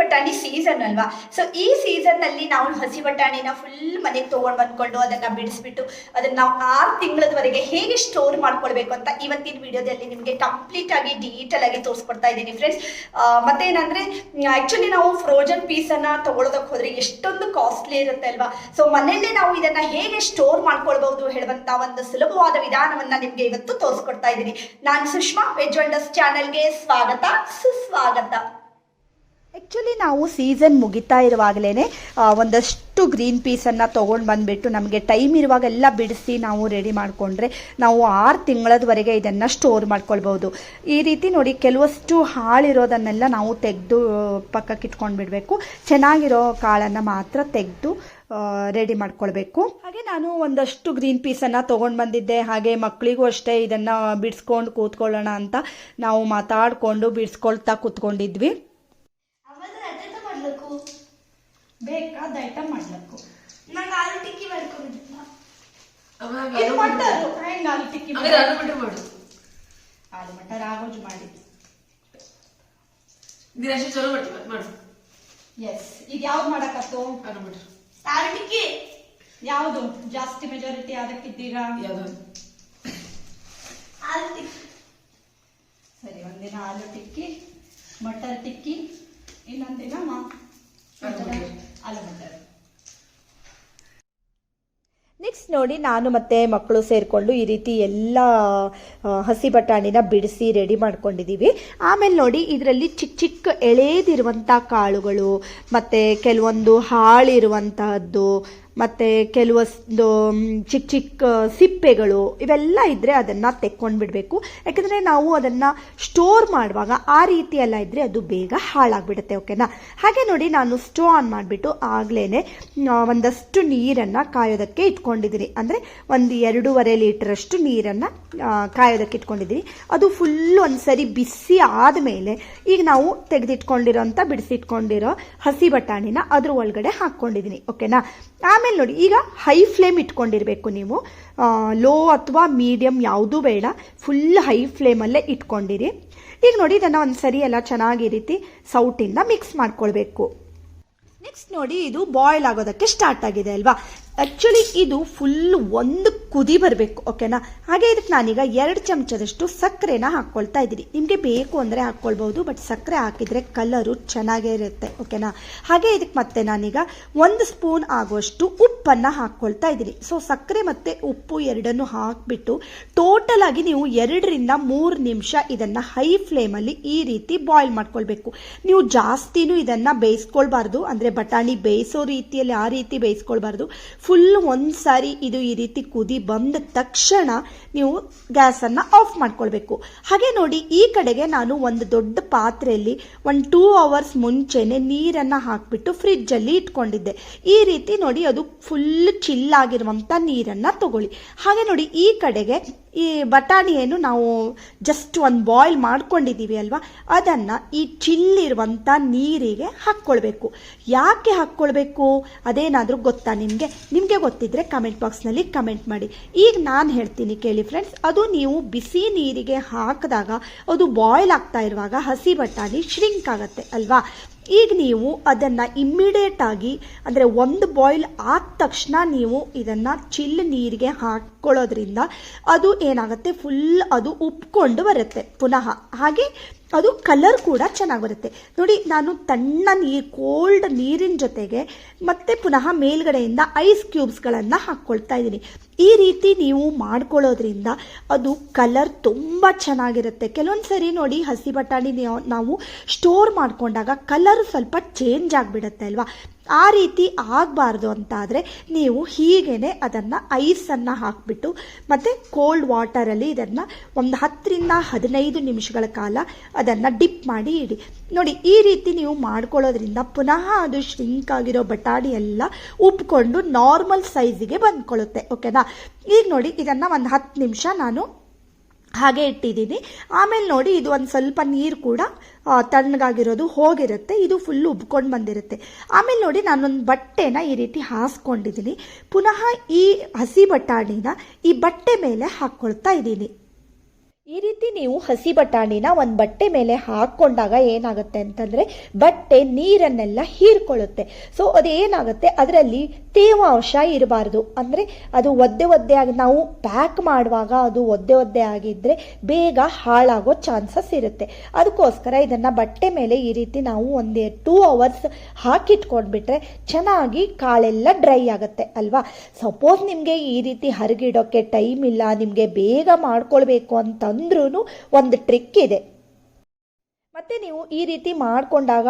ಬಟಾಣಿ ಸೀಸನ್ ಅಲ್ವಾ? ಸೊ ಈ ಸೀಸನ್ನಲ್ಲಿ ನಾವು ಹಸಿ ಬಟಾಣಿನ ಫುಲ್ ಮನೆಗೆ ತಗೊಂಡ್ ಬಂದ್ಕೊಂಡು ಅದನ್ನ ಬಿಡಿಸ್ಬಿಟ್ಟು ಅದನ್ನ ನಾವು ಆರು ತಿಂಗಳದವರೆಗೆ ಹೇಗೆ ಸ್ಟೋರ್ ಮಾಡ್ಕೊಳ್ಬೇಕು ಅಂತ ಇವತ್ತಿನ ವಿಡಿಯೋದಲ್ಲಿ ನಿಮಗೆ ಕಂಪ್ಲೀಟ್ ಆಗಿ ಡೀಟೇಲ್ ಆಗಿ ತೋರಿಸ್ಕೊಡ್ತಾ ಇದ್ದೀನಿ ಫ್ರೆಂಡ್ಸ್ ಮತ್ತೇನಂದ್ರೆ ಆಕ್ಚುಲಿ ನಾವು ಫ್ರೋಜನ್ ಪೀಸ್ ಅನ್ನ ತಗೊಳ್ಳೋದಕ್ಕೆ ಹೋದ್ರೆ ಎಷ್ಟೊಂದು ಕಾಸ್ಟ್ಲಿ ಇರುತ್ತೆ ಅಲ್ವಾ? ಸೊ ಮನೆಯಲ್ಲೇ ನಾವು ಇದನ್ನ ಹೇಗೆ ಸ್ಟೋರ್ ಮಾಡ್ಕೊಳ್ಬಹುದು ಹೇಳುವಂತ ಒಂದು ಸುಲಭವಾದ ವಿಧಾನವನ್ನ ನಿಮ್ಗೆ ಇವತ್ತು ತೋರಿಸ್ಕೊಡ್ತಾ ಇದ್ದೀನಿ. ನಾನು ಸುಷ್ಮಾ, ವೆಜ್ ವಂಡರ್ಸ್ ಚಾನೆಲ್ಗೆ ಸ್ವಾಗತ, ಸುಸ್ವಾಗತ. ನಾವು ಸೀಸನ್ ಮುಗಿತಾ ಇರುವಾಗಲೇ ಒಂದಷ್ಟು ಗ್ರೀನ್ ಪೀಸನ್ನು ತೊಗೊಂಡು ಬಂದುಬಿಟ್ಟು ನಮಗೆ ಟೈಮ್ ಇರುವಾಗೆಲ್ಲ ಬಿಡಿಸಿ ನಾವು ರೆಡಿ ಮಾಡಿಕೊಂಡ್ರೆ ನಾವು ಆರು ತಿಂಗಳದವರೆಗೆ ಇದನ್ನು ಸ್ಟೋರ್ ಮಾಡ್ಕೊಳ್ಬೋದು ಈ ರೀತಿ ನೋಡಿ ಕೆಲವಷ್ಟು ಹಾಳಿರೋದನ್ನೆಲ್ಲ ನಾವು ತೆಗೆದು ಪಕ್ಕಕ್ಕೆ ಇಟ್ಕೊಂಡು ಬಿಡಬೇಕು. ಚೆನ್ನಾಗಿರೋ ಕಾಳನ್ನು ಮಾತ್ರ ತೆಗೆದು ರೆಡಿ ಮಾಡ್ಕೊಳ್ಬೇಕು. ಹಾಗೆ ನಾನು ಒಂದಷ್ಟು ಗ್ರೀನ್ ಪೀಸನ್ನು ತೊಗೊಂಡು ಬಂದಿದ್ದೆ. ಹಾಗೆ ಮಕ್ಕಳಿಗೂ ಅಷ್ಟೇ ಇದನ್ನು ಬಿಡಿಸ್ಕೊಂಡು ಕೂತ್ಕೊಳ್ಳೋಣ ಅಂತ ನಾವು ಮಾತಾಡಿಕೊಂಡು ಬಿಡಿಸ್ಕೊಳ್ತಾ ಕೂತ್ಕೊಂಡಿದ್ವಿ. ಮಾಡ್ಬೇಕು ಬೇಕಾದ ಐಟಮ್ ಮಾಡ್ಲಕ್ಕು. ನಂಗೆ ಆಲೂ ಟಿಕ್ಕಿ ಮಾಡ್ಕೊಂಡಿದ್ದ ಇದು ಮಟರು. ಹೆಂಗ್ ಆಲು ಟಿಕ್ಕಿ ಆಲೂ ಮಟರ್ ಮಾಡು. ಆಲು ಮಟರ್ ಆಗೋಜು ಮಾಡಿ. ಅಷ್ಟೇ ಚಲೋ ಮಾಡ್ತೀವಿ ಮಾಡು. ಎಸ್ ಈಗ ಯಾವ್ದು ಮಾಡಕತ್ತು? ಆಲೂ ಮಟರ್. ಆಲು ಟಿಕ್ಕಿ. ಯಾವುದು? ಜಾಸ್ತಿ ಮೆಜಾರಿಟಿ ಅದಕ್ಕಿದ್ದೀರಾ ಯಾವ್ದು? ಆಲ್ ಟಿಕ್ಕಿ. ಸರಿ ಒಂದಿನ ಆಲೂ ಟಿಕ್ಕಿ ಮಟರ್ ಟಿಕ್ಕಿ. ಇನ್ನೊಂದಿನ ಮ- ಆಲೂ ಮಟರ್. ನೆಕ್ಸ್ಟ್ ನೋಡಿ ನಾನು ಮತ್ತೆ ಮಕ್ಕಳು ಸೇರಿಕೊಂಡು ಈ ರೀತಿ ಎಲ್ಲ ಆ, ಹಸಿ ಬಟಾಣಿನ ಬಿಡಿಸಿ ರೆಡಿ ಮಾಡ್ಕೊಂಡಿದ್ದೀವಿ ಆಮೇಲೆ ನೋಡಿ ಇದರಲ್ಲಿ ಚಿಕ್ಕ ಚಿಕ್ಕ ಎಳೆದಿರುವಂಥ ಕಾಳುಗಳು ಮತ್ತು ಕೆಲವೊಂದು ಹಾಳಿರುವಂತಹದ್ದು ಮತ್ತು ಕೆಲವೊಂದು ಚಿಕ್ಕ ಚಿಕ್ಕ ಸಿಪ್ಪೆಗಳು ಇವೆಲ್ಲ ಇದ್ದರೆ ಅದನ್ನು ತೆಕ್ಕೊಂಡು ಬಿಡಬೇಕು ಯಾಕಂದರೆ ನಾವು ಅದನ್ನು ಸ್ಟೋರ್ ಮಾಡುವಾಗ ಆ ರೀತಿ ಎಲ್ಲ ಇದ್ದರೆ ಅದು ಬೇಗ ಹಾಳಾಗ್ಬಿಡುತ್ತೆ ಓಕೆನಾ ಹಾಗೆ ನೋಡಿ ನಾನು ಸ್ಟೋ ಆನ್ ಮಾಡಿಬಿಟ್ಟು ಆಗಲೇ ಒಂದಷ್ಟು ನೀರನ್ನು ಕಾಯೋದಕ್ಕೆ ಇಟ್ಕೊಂಡಿದ್ದೀನಿ. ಅಂದರೆ ಒಂದು ಎರಡೂವರೆ ಲೀಟ್ರಷ್ಟು ನೀರನ್ನು ಕಾಯೋದಕ್ಕೆ ಇಟ್ಕೊಂಡಿದ್ದೀನಿ. ಅದು ಫುಲ್ ಒಂದ್ಸರಿ ಬಿಸಿ ಆದಮೇಲೆ ಈಗ ನಾವು ತೆಗೆದಿಟ್ಕೊಂಡಿರೋಂಥ, ಬಿಡಿಸಿಟ್ಕೊಂಡಿರೋ ಹಸಿ ಬಟಾಣಿನ ಅದ್ರ ಒಳಗಡೆ ಹಾಕ್ಕೊಂಡಿದ್ದೀನಿ ಓಕೆನಾ ಆಮೇಲೆ ನೋಡಿ, ಈಗ ಹೈ ಫ್ಲೇಮ್ ಇಟ್ಕೊಂಡಿರಬೇಕು ನೀವು. ಲೋ ಅಥವಾ ಮೀಡಿಯಮ್ ಯಾವುದೂ ಬೇಡ. ಫುಲ್ ಹೈ ಫ್ಲೇಮಲ್ಲೇ ಇಟ್ಕೊಂಡಿರಿ. ಈಗ ನೋಡಿ, ಇದನ್ನು ಒಂದು ಸರಿ ಎಲ್ಲ ಚೆನ್ನಾಗಿ ರೀತಿ ಸೌಟಿಂದ ಮಿಕ್ಸ್ ಮಾಡ್ಕೊಳ್ಬೇಕು. ನೆಕ್ಸ್ಟ್ ನೋಡಿ, ಇದು ಬಾಯ್ಲ್ ಆಗೋದಕ್ಕೆ ಸ್ಟಾರ್ಟ್ ಆಗಿದೆ ಅಲ್ವಾ? ಆ್ಯಕ್ಚುಲಿ ಇದು ಫುಲ್ ಒಂದು ಕುದಿ ಬರಬೇಕು ಓಕೆನಾ ಹಾಗೆ ಇದಕ್ಕೆ ನಾನೀಗ ಎರಡು ಚಮಚದಷ್ಟು ಸಕ್ಕರೆನ ಹಾಕ್ಕೊಳ್ತಾ ಇದ್ದೀನಿ. ನಿಮಗೆ ಬೇಕು ಅಂದರೆ ಹಾಕ್ಕೊಳ್ಬೋದು ಬಟ್ ಸಕ್ಕರೆ ಹಾಕಿದರೆ ಕಲರು ಚೆನ್ನಾಗೇ ಇರುತ್ತೆ ಓಕೆನಾ ಹಾಗೆ ಇದಕ್ಕೆ ಮತ್ತೆ ನಾನೀಗ ಒಂದು ಸ್ಪೂನ್ ಆಗುವಷ್ಟು ಉಪ್ಪನ್ನು ಹಾಕ್ಕೊಳ್ತಾ ಇದ್ದೀನಿ. ಸೊ ಸಕ್ಕರೆ ಮತ್ತು ಉಪ್ಪು ಎರಡನ್ನು ಹಾಕಿಬಿಟ್ಟು ಟೋಟಲ್ ಆಗಿ ನೀವು ಎರಡರಿಂದ ಮೂರು ನಿಮಿಷ ಇದನ್ನು ಹೈ ಫ್ಲೇಮಲ್ಲಿ ಈ ರೀತಿ ಬಾಯ್ಲ್ ಮಾಡ್ಕೊಳ್ಬೇಕು. ನೀವು ಜಾಸ್ತಿನೂ ಇದನ್ನು ಬೇಯಿಸ್ಕೊಳ್ಬಾರ್ದು, ಅಂದರೆ ಬಟಾಣಿ ಬೇಯಿಸೋ ರೀತಿಯಲ್ಲಿ ಆ ರೀತಿ ಬೇಯಿಸ್ಕೊಳ್ಬಾರ್ದು. ಫುಲ್ ಒಂದು ಸಾರಿ ಇದು ಈ ರೀತಿ ಕುದಿ ಬಂದ ತಕ್ಷಣ ನೀವು ಗ್ಯಾಸನ್ನು ಆಫ್ ಮಾಡ್ಕೊಳ್ಬೇಕು. ಹಾಗೆ ನೋಡಿ, ಈ ಕಡೆಗೆ ನಾನು ಒಂದು ದೊಡ್ಡ ಪಾತ್ರೆಯಲ್ಲಿ ಒಂದು ಟೂ ಅವರ್ಸ್ ಮುಂಚೆನೆ ನೀರನ್ನು ಹಾಕಿಬಿಟ್ಟು ಫ್ರಿಜ್ಜಲ್ಲಿ ಇಟ್ಕೊಂಡಿದ್ದೆ. ಈ ರೀತಿ ನೋಡಿ ಅದು ಫುಲ್ ಚಿಲ್ಲಾಗಿರುವಂಥ ನೀರನ್ನು ತಗೊಳ್ಳಿ. ಹಾಗೆ ನೋಡಿ, ಈ ಕಡೆಗೆ ಈ ಬಟಾಣಿಯನ್ನು ನಾವು ಜಸ್ಟ್ ಒಂದು ಬಾಯ್ಲ್ ಮಾಡ್ಕೊಂಡಿದ್ದೀವಿ ಅಲ್ವಾ? ಅದನ್ನು ಈ ಚಿಲ್ಲಿರುವಂಥ ನೀರಿಗೆ ಹಾಕ್ಕೊಳ್ಬೇಕು. ಯಾಕೆ ಹಾಕ್ಕೊಳ್ಬೇಕು? ಅದೇನಾದರೂ ಗೊತ್ತಾ ನಿಮಗೆ? ನಿಮಗೆ ಗೊತ್ತಿದ್ದರೆ ಕಮೆಂಟ್ ಬಾಕ್ಸ್ನಲ್ಲಿ ಕಮೆಂಟ್ ಮಾಡಿ. ಈಗ ನಾನು ಹೇಳ್ತೀನಿ ಕೇಳಿ ಫ್ರೆಂಡ್ಸ್ ಅದು ನೀವು ಬಿಸಿ ನೀರಿಗೆ ಹಾಕಿದಾಗ, ಅದು ಬಾಯ್ಲ್ ಆಗ್ತಾ ಇರುವಾಗ ಹಸಿ ಬಟಾಣಿ ಶ್ರಿಂಕ್ ಆಗುತ್ತೆ ಅಲ್ವಾ? ಈಗ ನೀವು ಅದನ್ನು ಇಮ್ಮಿಡಿಯೇಟ್ ಆಗಿ, ಅಂದರೆ ಒಂದು ಬಾಯ್ಲ್ ಆದ ತಕ್ಷಣ ನೀವು ಇದನ್ನು ಚಿಲ್ ನೀರಿಗೆ ಹಾಕ್ಕೊಳ್ಳೋದ್ರಿಂದ ಅದು ಏನಾಗುತ್ತೆ? ಫುಲ್ ಅದು ಉಪ್ಕೊಂಡು ಬರುತ್ತೆ. ಪುನಃ ಹಾಗೆ ಅದು ಕಲರ್ ಕೂಡ ಚೆನ್ನಾಗಿ ಬರುತ್ತೆ ನೋಡಿ, ನಾನು ತಣ್ಣ ನೀರು ಕೋಲ್ಡ್ ನೀರಿನ ಜೊತೆಗೆ ಮತ್ತೆ ಪುನಃ ಮೇಲ್ಗಡೆಯಿಂದ ಐಸ್ ಕ್ಯೂಬ್ಸ್ಗಳನ್ನು ಹಾಕ್ಕೊಳ್ತಾ ಇದ್ದೀನಿ. ಈ ರೀತಿ ನೀವು ಮಾಡ್ಕೊಳ್ಳೋದ್ರಿಂದ ಅದು ಕಲರ್ ತುಂಬ ಚೆನ್ನಾಗಿರುತ್ತೆ. ಕೆಲವೊಂದು ಸರಿ ನೋಡಿ, ಹಸಿ ಬಟಾಣಿ ನಾವು ಸ್ಟೋರ್ ಮಾಡಿಕೊಂಡಾಗ ಕಲರ್ ಸ್ವಲ್ಪ ಚೇಂಜ್ ಆಗಿಬಿಡುತ್ತೆ ಅಲ್ವಾ? ಆ ರೀತಿ ಆಗಬಾರ್ದು ಅಂತಾದರೆ ನೀವು ಹೀಗೇ ಅದನ್ನು ಐಸನ್ನು ಹಾಕಿಬಿಟ್ಟು ಮತ್ತು ಕೋಲ್ಡ್ ವಾಟರಲ್ಲಿ ಇದನ್ನು ಒಂದು ಹತ್ತರಿಂದ ಹದಿನೈದು ನಿಮಿಷಗಳ ಕಾಲ ಅದನ್ನು ಡಿಪ್ ಮಾಡಿ ಇಡಿ. ನೋಡಿ, ಈ ರೀತಿ ನೀವು ಮಾಡ್ಕೊಳ್ಳೋದ್ರಿಂದ ಪುನಃ ಅದು ಶ್ರಿಂಕ್ ಆಗಿರೋ ಬಟಾಣಿ ಎಲ್ಲ ಉಪ್ಕೊಂಡು ನಾರ್ಮಲ್ ಸೈಜಿಗೆ ಬಂದ್ಕೊಳ್ಳುತ್ತೆ ಓಕೆನಾ ಈಗ ನೋಡಿ, ಇದನ್ನು ಒಂದು ಹತ್ತು ನಿಮಿಷ ನಾನು ಹಾಗೆ ಇಟ್ಟಿದ್ದೀನಿ. ಆಮೇಲೆ ನೋಡಿ, ಇದು ಒಂದು ಸ್ವಲ್ಪ ನೀರು ಕೂಡ ತಣ್ಣಗಾಗಿರೋದು ಹೋಗಿರುತ್ತೆ. ಇದು ಫುಲ್ಲು ಉಬ್ಕೊಂಡು ಬಂದಿರುತ್ತೆ. ಆಮೇಲೆ ನೋಡಿ, ನಾನೊಂದು ಬಟ್ಟೆನ ಈ ರೀತಿ ಹಾಸ್ಕೊಂಡಿದ್ದೀನಿ ಪುನಃ ಈ ಹಸಿ ಬಟಾಣಿನ ಈ ಬಟ್ಟೆ ಮೇಲೆ ಹಾಕ್ಕೊಳ್ತಾ ಇದ್ದೀನಿ. ಈ ರೀತಿ ನೀವು ಹಸಿ ಬಟಾಣಿನ ಒಂದು ಬಟ್ಟೆ ಮೇಲೆ ಹಾಕ್ಕೊಂಡಾಗ ಏನಾಗುತ್ತೆ ಅಂತಂದರೆ, ಬಟ್ಟೆ ನೀರನ್ನೆಲ್ಲ ಹೀರ್ಕೊಳ್ಳುತ್ತೆ. ಸೊ ಅದೇನಾಗುತ್ತೆ? ಅದರಲ್ಲಿ ತೇವಾಂಶ ಇರಬಾರ್ದು. ಅಂದರೆ ಅದು ಒದ್ದೆ ಒದ್ದೆ ಆಗಿ ನಾವು ಪ್ಯಾಕ್ ಮಾಡುವಾಗ ಅದು ಒದ್ದೆ ಒದ್ದೆ ಆಗಿದ್ದರೆ ಬೇಗ ಹಾಳಾಗೋ ಚಾನ್ಸಸ್ ಇರುತ್ತೆ. ಅದಕ್ಕೋಸ್ಕರ ಇದನ್ನು ಬಟ್ಟೆ ಮೇಲೆ ಈ ರೀತಿ ನಾವು ಒಂದೇ ಟೂ ಅವರ್ಸ್ ಹಾಕಿಟ್ಕೊಂಡ್ಬಿಟ್ರೆ ಚೆನ್ನಾಗಿ ಕಾಳೆಲ್ಲ ಡ್ರೈ ಆಗುತ್ತೆ, ಅಲ್ವಾ? ಸಪೋಸ್ ನಿಮಗೆ ಈ ರೀತಿ ಹರಗಿಡೋಕ್ಕೆ ಟೈಮ್ ಇಲ್ಲ, ನಿಮಗೆ ಬೇಗ ಮಾಡ್ಕೊಳ್ಬೇಕು ಅಂತಂದ್ರೂ ಒಂದು ಟ್ರಿಕ್ ಇದೆ. ಮತ್ತೆ ನೀವು ಈ ರೀತಿ ಮಾಡಿಕೊಂಡಾಗ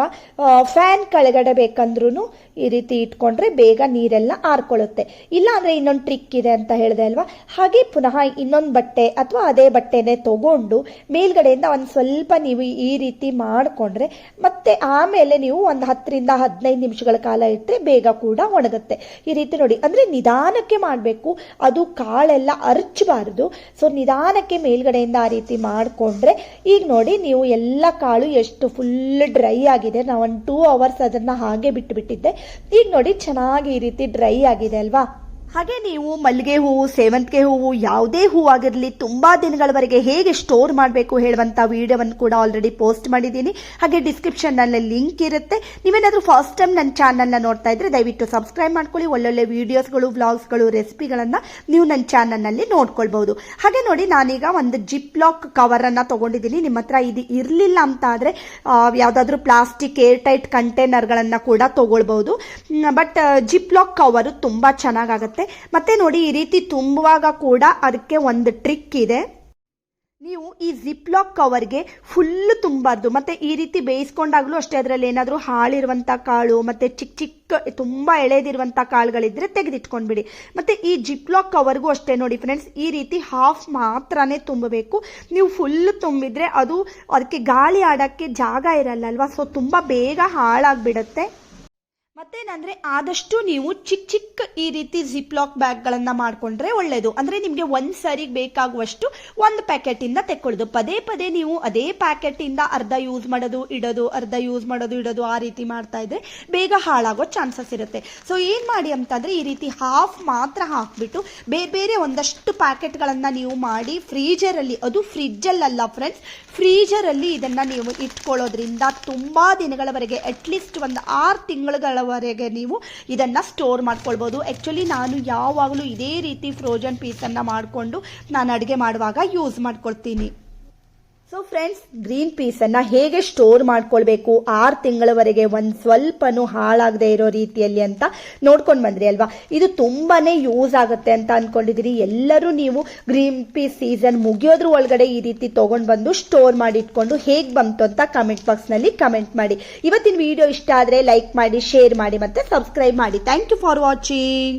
ಫ್ಯಾನ್ ಕೆಳಗಡೆ ಬೇಕಂದ್ರೂ ಈ ರೀತಿ ಇಟ್ಕೊಂಡ್ರೆ ಬೇಗ ನೀರೆಲ್ಲ ಆರ್ಕೊಳ್ಳುತ್ತೆ. ಇಲ್ಲ ಅಂದರೆ ಇನ್ನೊಂದು ಟ್ರಿಕ್ ಇದೆ ಅಂತ ಹೇಳಿದೆ ಅಲ್ವಾ? ಹಾಗೆ ಪುನಃ ಇನ್ನೊಂದು ಬಟ್ಟೆ ಅಥವಾ ಅದೇ ಬಟ್ಟೆನೇ ತಗೊಂಡು ಮೇಲ್ಗಡೆಯಿಂದ ಒಂದು ಸ್ವಲ್ಪ ನೀವು ಈ ರೀತಿ ಮಾಡಿಕೊಂಡ್ರೆ ಮತ್ತೆ ಆಮೇಲೆ ನೀವು ಒಂದು ಹತ್ತರಿಂದ ಹದಿನೈದು ನಿಮಿಷಗಳ ಕಾಲ ಇಟ್ಟರೆ ಬೇಗ ಕೂಡ ಒಣಗುತ್ತೆ. ಈ ರೀತಿ ನೋಡಿ, ಅಂದರೆ ನಿಧಾನಕ್ಕೆ ಮಾಡಬೇಕು. ಅದು ಕಾಳೆಲ್ಲ ಅರ್ಚಬಾರದು. ಸೊ ನಿಧಾನಕ್ಕೆ ಮೇಲ್ಗಡೆಯಿಂದ ಆ ರೀತಿ ಮಾಡಿಕೊಂಡ್ರೆ ಈಗ ನೋಡಿ, ನೀವು ಎಲ್ಲ ಕಾಳು ಎಷ್ಟು ಫುಲ್ ಡ್ರೈ ಆಗಿದೆ. ನಾವು ಒಂದು ಟೂ ಅವರ್ಸ್ ಅದನ್ನು ಹಾಗೆ ಬಿಟ್ಟುಬಿಟ್ಟಿದ್ದೆ ಈಗ ನೋಡಿ ಚೆನ್ನಾಗಿ ಈ ರೀತಿ ಡ್ರೈ ಆಗಿದೆ ಅಲ್ವಾ? ಹಾಗೆ ನೀವು ಮಲ್ಲಿಗೆ ಹೂವು, ಸೇವಂತಿಗೆ ಹೂವು, ಯಾವುದೇ ಹೂವಾಗಿರಲಿ ತುಂಬ ದಿನಗಳವರೆಗೆ ಹೇಗೆ ಸ್ಟೋರ್ ಮಾಡಬೇಕು ಹೇಳುವಂಥ ವಿಡಿಯೋವನ್ನು ಕೂಡ ಆಲ್ರೆಡಿ ಪೋಸ್ಟ್ ಮಾಡಿದ್ದೀನಿ. ಹಾಗೆ ಡಿಸ್ಕ್ರಿಪ್ಷನ್ನಲ್ಲಿ ಲಿಂಕ್ ಇರುತ್ತೆ. ನೀವೇನಾದರೂ ಫಸ್ಟ್ ಟೈಮ್ ನನ್ನ ಚಾನಲ್ನ ನೋಡ್ತಾ ಇದ್ರೆ ದಯವಿಟ್ಟು ಸಬ್ಸ್ಕ್ರೈಬ್ ಮಾಡ್ಕೊಳ್ಳಿ. ಒಳ್ಳೊಳ್ಳೆ ವಿಡಿಯೋಸ್ಗಳು ವ್ಲಾಗ್ಸ್ಗಳು ರೆಸಿಪಿಗಳನ್ನು ನೀವು ನನ್ನ ಚಾನಲ್ನಲ್ಲಿ ನೋಡ್ಕೊಳ್ಬಹುದು. ಹಾಗೆ ನೋಡಿ ನಾನೀಗ ಒಂದು ಜಿಪ್ ಲಾಕ್ ಕವರನ್ನು ತೊಗೊಂಡಿದ್ದೀನಿ. ನಿಮ್ಮ ಹತ್ರ ಇದು ಇರಲಿಲ್ಲ ಅಂತ ಆದರೆ ಯಾವುದಾದ್ರೂ ಪ್ಲಾಸ್ಟಿಕ್ ಏರ್ ಟೈಟ್ ಕಂಟೈನರ್ಗಳನ್ನು ಕೂಡ ತೊಗೊಳ್ಬೋದು ಬಟ್ ಜಿಪ್ ಲಾಕ್ ಕವರು ತುಂಬ ಚೆನ್ನಾಗಾಗುತ್ತೆ. ಮತ್ತೆ ನೋಡಿ, ಈ ರೀತಿ ತುಂಬುವಾಗ ಕೂಡ ಅದಕ್ಕೆ ಒಂದು ಟ್ರಿಕ್ ಇದೆ. ನೀವು ಈ ಜಿಪ್ ಲಾಕ್ ಕವರ್ಗೆ ಫುಲ್ ತುಂಬಾರ್ದು. ಮತ್ತೆ ಈ ರೀತಿ ಬೇಯಿಸ್ಕೊಂಡಾಗಲೂ ಅಷ್ಟೇ ಅದರಲ್ಲಿ ಏನಾದರೂ ಹಾಳಿರುವಂಥ ಕಾಳು, ಮತ್ತೆ ಚಿಕ್ಕ ಚಿಕ್ಕ ತುಂಬ ಎಳೆದಿರುವಂಥ ಕಾಳುಗಳಿದ್ರೆ ತೆಗೆದಿಟ್ಕೊಂಡ್ಬಿಡಿ. ಮತ್ತೆ ಈ ಜಿಪ್ ಲಾಕ್ ಕವರ್ಗೂ ಅಷ್ಟೇ ನೋಡಿ ಫ್ರೆಂಡ್ಸ್ ಈ ರೀತಿ ಹಾಫ್ ಮಾತ್ರನೇ ತುಂಬಬೇಕು. ನೀವು ಫುಲ್ ತುಂಬಿದ್ರೆ ಅದು ಅದಕ್ಕೆ ಗಾಳಿ ಆಡೋಕ್ಕೆ ಜಾಗ ಇರಲ್ಲ ಅಲ್ವಾ? ಸೊ ತುಂಬ ಬೇಗ ಹಾಳಾಗ್ಬಿಡುತ್ತೆ. ಮತ್ತೇನಂದ್ರೆ ಆದಷ್ಟು ನೀವು ಚಿಕ್ಕ ಚಿಕ್ಕ ಈ ರೀತಿ ಜಿಪ್ ಲಾಕ್ ಬ್ಯಾಗ್ಗಳನ್ನು ಮಾಡಿಕೊಂಡ್ರೆ ಒಳ್ಳೆಯದು ಅಂದರೆ ನಿಮಗೆ ಒಂದು ಸಾರಿಗೆ ಬೇಕಾಗುವಷ್ಟು ಒಂದು ಪ್ಯಾಕೆಟಿಂದ ತೆಕ್ಕೊಳ್ಳೋದು. ಪದೇ ಪದೇ ನೀವು ಅದೇ ಪ್ಯಾಕೆಟಿಂದ ಅರ್ಧ ಯೂಸ್ ಮಾಡೋದು, ಇಡೋದು, ಅರ್ಧ ಯೂಸ್ ಮಾಡೋದು, ಇಡೋದು ಆ ರೀತಿ ಮಾಡ್ತಾ ಇದ್ರೆ ಬೇಗ ಹಾಳಾಗೋ ಚಾನ್ಸಸ್ ಇರುತ್ತೆ. ಸೊ ಏನು ಮಾಡಿ ಅಂತಂದರೆ ಈ ರೀತಿ ಹಾಫ್ ಮಾತ್ರ ಹಾಕ್ಬಿಟ್ಟು ಬೇರೆ ಬೇರೆ ಒಂದಷ್ಟು ಪ್ಯಾಕೆಟ್ಗಳನ್ನು ನೀವು ಮಾಡಿ ಫ್ರೀಜರಲ್ಲಿ, ಅದು ಫ್ರಿಜ್ಜಲ್ಲಲ್ಲ ಫ್ರೆಂಡ್ಸ್ ಫ್ರೀಜರಲ್ಲಿ ಇದನ್ನು ನೀವು ಇಟ್ಕೊಳ್ಳೋದ್ರಿಂದ ತುಂಬ ದಿನಗಳವರೆಗೆ ಅಟ್ಲೀಸ್ಟ್ ಒಂದು ಆರು ತಿಂಗಳುಗಳವರೆಗೆ ನೀವು ಇದನ್ನು ಸ್ಟೋರ್ ಮಾಡ್ಕೊಳ್ಬೋದು. ಆ್ಯಕ್ಚುಲಿ ನಾನು ಯಾವಾಗಲೂ ಇದೇ ರೀತಿ ಫ್ರೋಜನ್ ಪೀಸನ್ನು ಮಾಡಿಕೊಂಡು ನಾನು ಅಡುಗೆ ಮಾಡುವಾಗ ಯೂಸ್ ಮಾಡ್ಕೊಳ್ತೀನಿ. ಸೊ ಫ್ರೆಂಡ್ಸ್ ಗ್ರೀನ್ ಪೀಸನ್ನು ಹೇಗೆ ಸ್ಟೋರ್ ಮಾಡ್ಕೊಳ್ಬೇಕು? ಆರು ತಿಂಗಳವರೆಗೆ ಒಂದು ಸ್ವಲ್ಪನೂ ಹಾಳಾಗದೆ ಇರೋ ರೀತಿಯಲ್ಲಿ ಅಂತ ನೋಡ್ಕೊಂಡು ಬಂದ್ರಿ ಅಲ್ವಾ? ಇದು ತುಂಬಾ ಯೂಸ್ ಆಗುತ್ತೆ ಅಂತ ಅಂದ್ಕೊಂಡಿದ್ದೀರಿ ಎಲ್ಲರೂ ನೀವು ಗ್ರೀನ್ ಪೀಸ್ ಸೀಸನ್ ಮುಗಿಯೋದ್ರ ಒಳಗಡೆ ಈ ರೀತಿ ತೊಗೊಂಡು ಬಂದು ಸ್ಟೋರ್ ಮಾಡಿ ಇಟ್ಕೊಂಡು ಹೇಗೆ ಬಂತು ಅಂತ ಕಮೆಂಟ್ ಬಾಕ್ಸ್ನಲ್ಲಿ ಕಮೆಂಟ್ ಮಾಡಿ. ಇವತ್ತಿನ ವಿಡಿಯೋ ಇಷ್ಟ ಆದರೆ ಲೈಕ್ ಮಾಡಿ ಶೇರ್ ಮಾಡಿ ಮತ್ತು ಸಬ್ಸ್ಕ್ರೈಬ್ ಮಾಡಿ. Thank you for watching